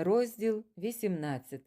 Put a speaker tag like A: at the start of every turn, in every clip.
A: Розділ 18.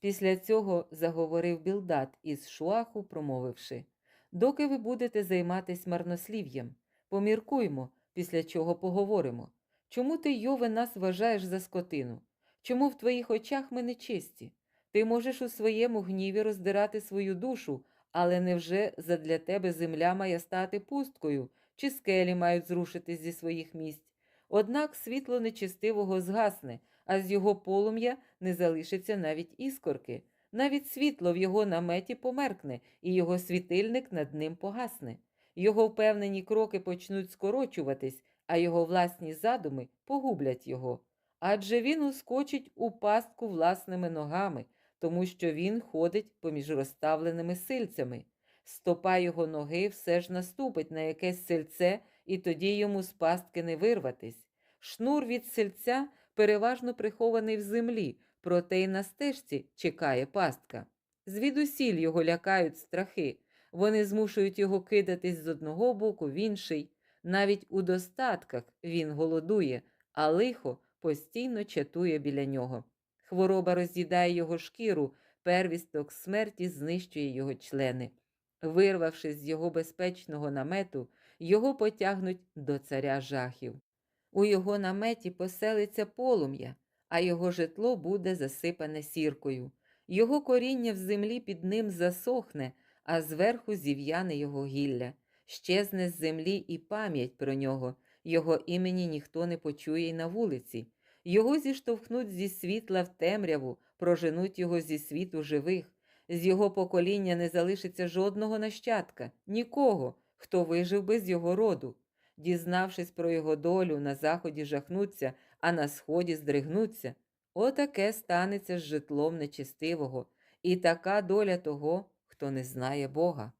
A: Після цього заговорив Білдат із Шуаху, промовивши: Доки ви будете займатись марнослів'ям, поміркуймо, після чого поговоримо. Чому ти, Йове, нас вважаєш за скотину? Чому в твоїх очах ми нечисті? Ти можеш у своєму гніві роздирати свою душу, але невже задля тебе земля має стати пусткою, чи скелі мають зрушитись зі своїх місць? Однак світло нечистивого згасне, а з його полум'я не залишиться навіть іскорки. Навіть світло в його наметі померкне, і його світильник над ним погасне. Його впевнені кроки почнуть скорочуватись, а його власні задуми погублять його. Адже він ускочить у пастку власними ногами, тому що він ходить поміж розставленими сильцями. Стопа його ноги все ж наступить на якесь сельце, і тоді йому з пастки не вирватись. Шнур від сельця переважно прихований в землі, проте й на стежці чекає пастка. Звідусіль його лякають страхи, вони змушують його кидатись з одного боку в інший. Навіть у достатках він голодує, а лихо постійно чатує біля нього. Хвороба роз'їдає його шкіру, первісток смерті знищує його члени. Вирвавшись з його безпечного намету, його потягнуть до царя жахів. У його наметі поселиться полум'я, а його житло буде засипане сіркою. Його коріння в землі під ним засохне, а зверху зів'яне його гілля. Щезне з землі і пам'ять про нього, його імені ніхто не почує й на вулиці. Його зіштовхнуть зі світла в темряву, проженуть його зі світу живих. З його покоління не залишиться жодного нащадка, нікого, хто вижив би з його роду. Дізнавшись про його долю, на заході жахнуться, а на сході здригнуться. Отаке станеться з житлом нечистивого, і така доля того, хто не знає Бога.